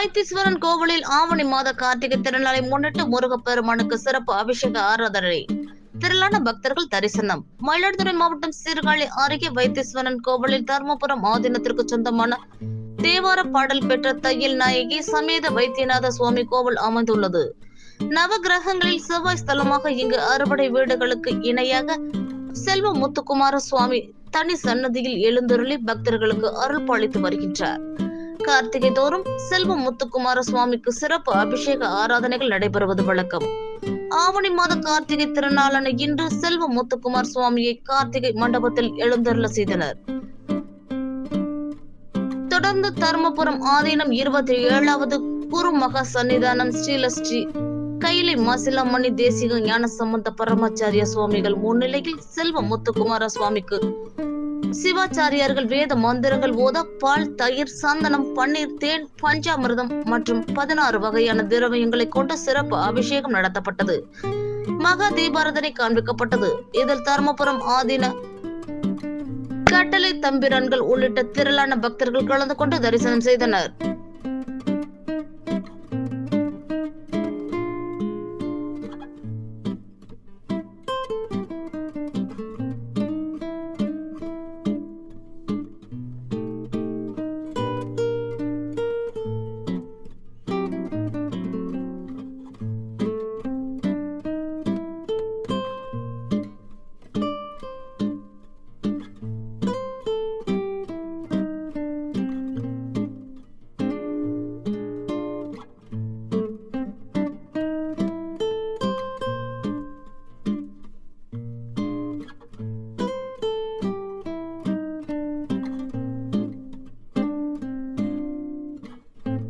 வைத்தீஸ்வரன் கோவிலில் ஆவணி மாத கார்த்திகை திருநாளை முன்னிட்டு முருகப்பெருமானுக்கு சிறப்பு அபிஷேக ஆராதனை. திரளான பக்தர்கள் தரிசனம். மயிலாடுதுறை மாவட்டம் சீர்காழி அருகே வைத்தீஸ்வரன் கோவிலில் தர்மபுரம் ஆதீனத்திற்கு சொந்தமான தேவார பாடல் பெற்ற தையல் நாயகி சமேத வைத்தியநாத சுவாமி கோவில் அமைந்துள்ளது. நவ கிரகங்களில் செவ்வாய் ஸ்தலமாக இங்கு அறுபடை வீடுகளுக்கு இணையாக செல்வ முத்துக்குமார சுவாமி தனி சன்னதியில் எழுந்தருளி பக்தர்களுக்கு அருள் பாலித்து வருகின்றார். கார்த்திகை தோறும் செல்வ முத்துக்குமார சுவாமிக்கு சிறப்பு அபிஷேக ஆராதனைகள் நடைபெறுவது வழக்கம். ஆவணி மாத கார்த்திகை திருநாளான இன்று செல்வ முத்துக்குமார் சுவாமியை கார்த்திகை மண்டபத்தில் எழுந்தருள செய்தனர். தொடர்ந்து தர்மபுரம் ஆதீனம் இருபத்தி ஏழாவது குருமகா சன்னிதானம் ஸ்ரீலஸ்ரீ கையிலை மாசிலாமணி தேசிக ஞான சம்பந்த பரமாச்சாரிய சுவாமிகள் முன்னிலையில் செல்வ முத்துக்குமார சுவாமிக்கு சிவாச்சாரியார்கள் வேத மந்திரங்கள் ஓத பால் தயிர் சந்தனம் பன்னீர் தேன் பஞ்சாமிர்தம் மற்றும் பதினாறு வகையான திரவியங்களை கொண்ட சிறப்பு அபிஷேகம் நடத்தப்பட்டது. மகா தீபாரதனை காண்பிக்கப்பட்டது. இதில் தர்மபுரம் ஆதீன கட்டளை தம்பிரான்கள் உள்ளிட்ட திரளான பக்தர்கள் கலந்து கொண்டு தரிசனம் செய்தனர்.